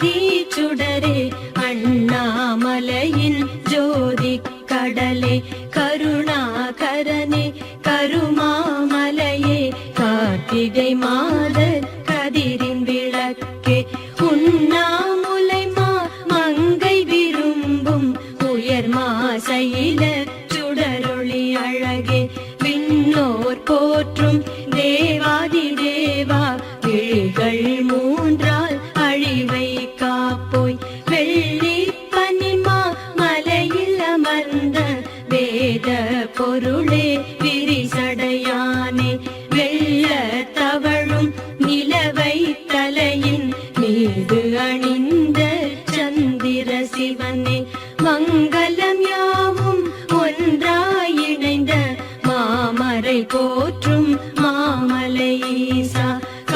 ஆதி சுடரே அண்ணாமலையின் ஜோதி கடலே கருணாகரனே கருமாமலையே கார்த்திகை மாத கதிரின் விளக்கே. உண்ணாமுலை மா மங்கை விரும்பும் உயர் மாசையில சுடரொளி அழகே. விண்ணோர் போற்றும்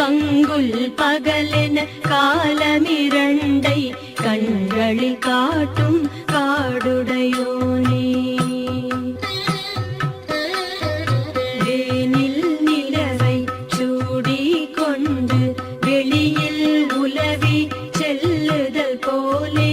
பங்குல் பகலென காலமிரண்டை கண்களில் காட்டும் காடுடையோனே. வேனில் நிலவை சூடி கொண்டு வெளியில் உலவி செல்லுதல் போலே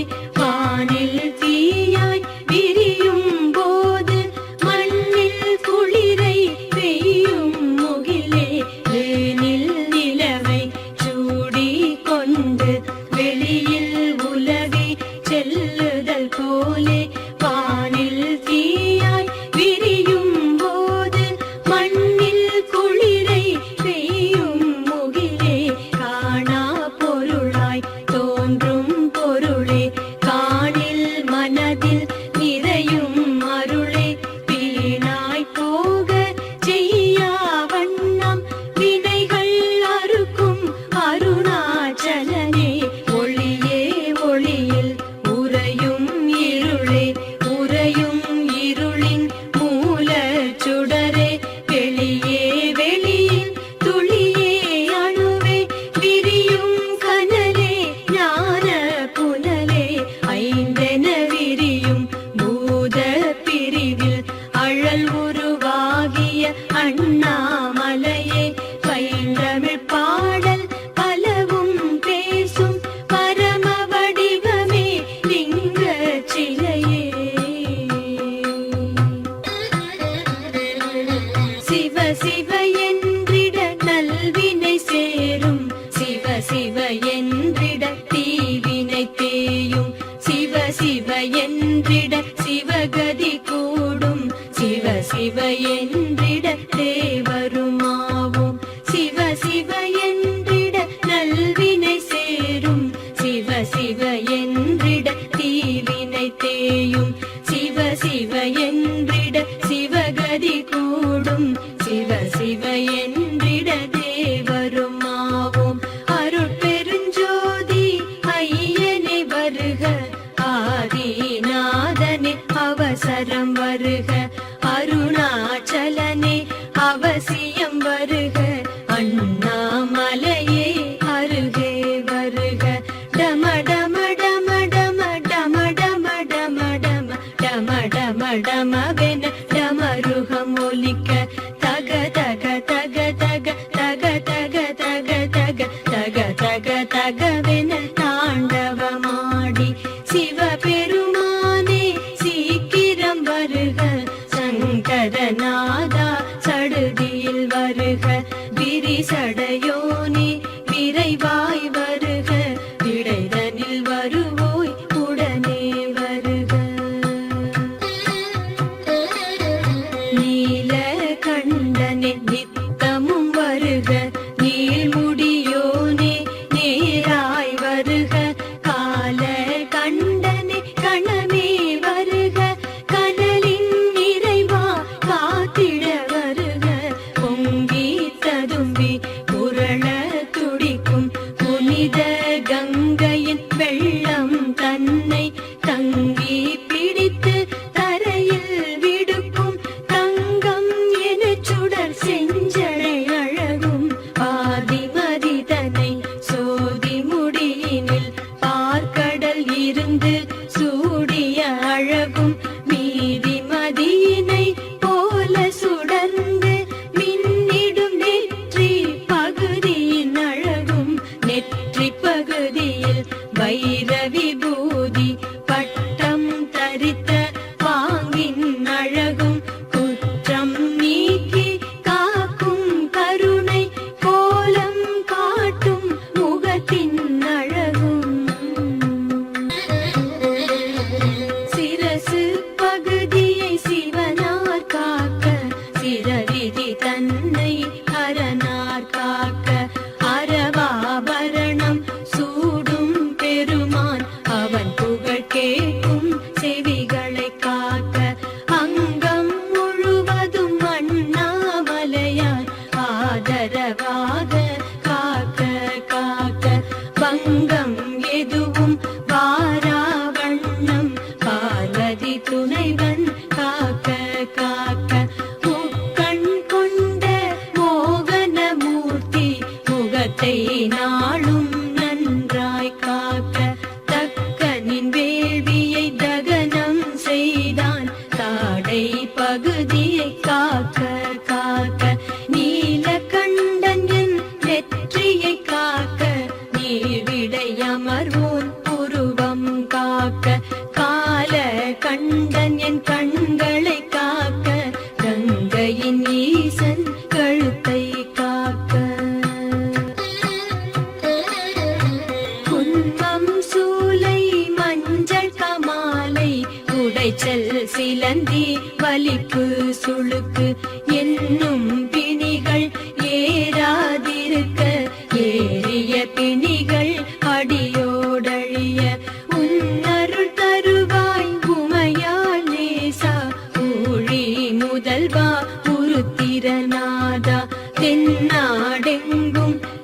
சிவ என்றிடத்தே வருமாவும் சிவ சிவ என்றிட நல்வினை சேரும் சிவ சிவ என்றிட தீவினை தேயும் சிவ சிவ என்றிட சிவகதி கூடும் சிவ சிவ என்றிட தேவர் பெருமானே சீக்கிரம் வருக. சங்கரநாதா சடுதியில் வருக. விரிசட கண்டன் என் கண்களை காக்க கங்கையின் ஈசன் கழுத்தை காக்க. குன்பம் சூலை மஞ்சள் கமாலை குடைச்சல் சிலந்தி வலிப்பு சுழுக்கு என்னும் பிணிகள்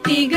திக